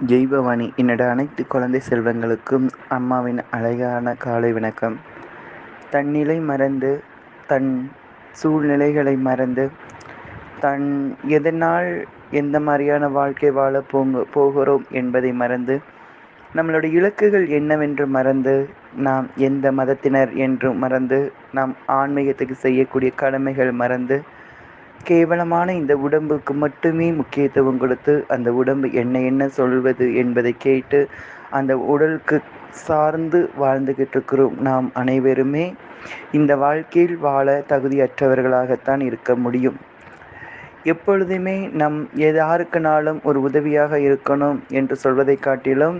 ஜெய்பவானி என்னோட அனைத்து குழந்தை செல்வங்களுக்கும் அம்மாவின் அழகான காலை வணக்கம். தன்னிலை மறந்து தன் சூழ்நிலைகளை மறந்து தன் எதனால் எந்த மாதிரியான வாழ்க்கை வாழ போங்க போகிறோம் என்பதை மறந்து நம்மளுடைய இலக்குகள் என்னவென்று மறந்து நாம் எந்த மதத்தினர் என்று மறந்து நாம் ஆன்மீகத்துக்கு செய்யக்கூடிய கடமைகள் மறந்து கேவலமான இந்த உடம்புக்கு மட்டுமே முக்கியத்துவம் கொடுத்து அந்த உடம்பு என்ன என்ன சொல்வது என்பதை கேட்டு அந்த உடலுக்கு சார்ந்து வாழ்ந்துகிட்டு இருக்கிறோம் நாம் அனைவருமே. இந்த வாழ்க்கையில் வாழ தகுதியற்றவர்களாகத்தான் இருக்க முடியும். எப்பொழுதுமே நம் யாருக்குனாலும் ஒரு உதவியாக இருக்கணும் என்று சொல்வதை காட்டிலும்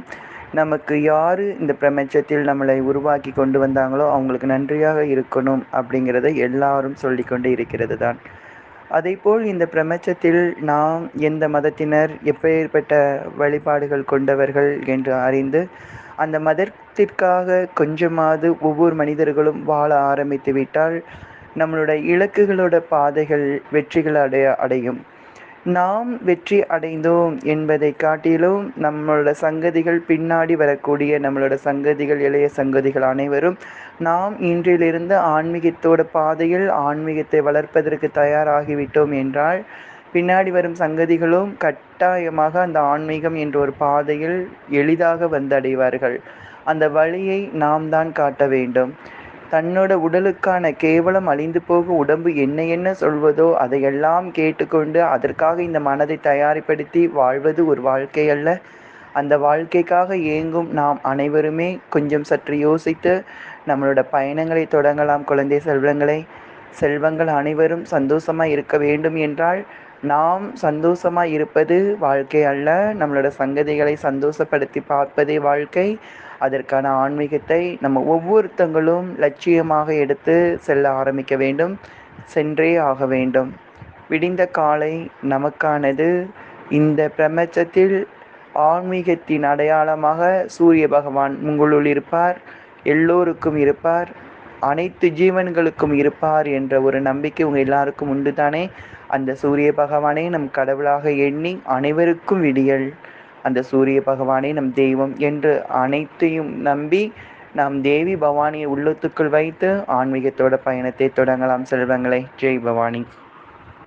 நமக்கு யார் இந்த பிரபஞ்சத்தில் நம்மளை உருவாக்கி கொண்டு வந்தாங்களோ அவங்களுக்கு நன்றியாக இருக்கணும் அப்படிங்கிறத எல்லாரும் சொல்லிக்கொண்டே இருக்கிறது தான் அதேபோல் இந்த பிரபஞ்சத்தில் நாம் எந்த மதத்தினர் எப்பேற்பட்ட வழிபாடுகள் கொண்டவர்கள் என்று அறிந்து அந்த மதத்திற்காக கொஞ்சமாவது ஒவ்வொரு மனிதர்களும் வாழ ஆரம்பித்து விட்டால் நம்மளுடைய இலக்குகளோட பாதைகள் வெற்றிகள் அடைய அடையும். நாம் வெற்றி அடைந்தோம் என்பதை காட்டிலும் நம்மளோட சங்கதிகள் பின்னாடி வரக்கூடிய நம்மளோட சங்கதிகள் இளைய சங்கதிகள் அனைவரும் நாம் இன்றிலிருந்து ஆன்மீகத்தோட பாதையில் ஆன்மீகத்தை வளர்ப்பதற்கு தயாராகிவிட்டோம் என்றால் பின்னாடி வரும் சங்கதிகளும் கட்டாயமாக அந்த ஆன்மீகம் என்ற ஒரு பாதையில் எளிதாக வந்தடைவார்கள். அந்த வழியை நாம் தான் காட்ட வேண்டும். தன்னோட உடலுக்கான கேவலம் அழிந்து போக உடம்பு என்ன என்ன சொல்வதோ அதையெல்லாம் கேட்டுக்கொண்டு அதற்காக இந்த மனதை தயாரிப்படுத்தி வாழ்வது ஒரு வாழ்க்கை அல்ல. அந்த வாழ்க்கைக்காக ஏங்கும் நாம் அனைவருமே கொஞ்சம் சற்று யோசித்து நம்மளோட பயணங்களை தொடங்கலாம் குழந்தை செல்வங்களை. செல்வங்கள் அனைவரும் சந்தோஷமாக இருக்க வேண்டும் என்றால் நாம் சந்தோஷமாக இருப்பது வாழ்க்கை அல்ல. நம்மளோட சங்கதிகளை சந்தோஷப்படுத்தி பார்ப்பதே வாழ்க்கை. அதற்கான ஆன்மீகத்தை நம்ம ஒவ்வொருத்தங்களும் லட்சியமாக எடுத்து செல்ல ஆரம்பிக்க வேண்டும் சென்றே ஆக வேண்டும். விடிந்த காலை நமக்கானது. இந்த பிரபஞ்சத்தில் ஆன்மீகத்தின் அடையாளமாக சூரிய பகவான் உங்களுள் இருப்பார் எல்லோருக்கும் இருப்பார் அனைத்து ஜீவன்களுக்கும் இருப்பார் என்ற ஒரு நம்பிக்கை உங்கள் எல்லாருக்கும் உண்டு தானே அந்த சூரிய பகவானை நம் கடவுளாக எண்ணி அனைவருக்கும் விடியல். அந்த சூரிய பகவானே நம் தெய்வம் என்று அனைத்தையும் நம்பி நாம் தேவி பவானியை உள்ளத்துக்குள் வைத்து ஆன்மீகத்தோட பயணத்தை தொடங்கலாம் செல்வங்களை. ஜெய் பவானி.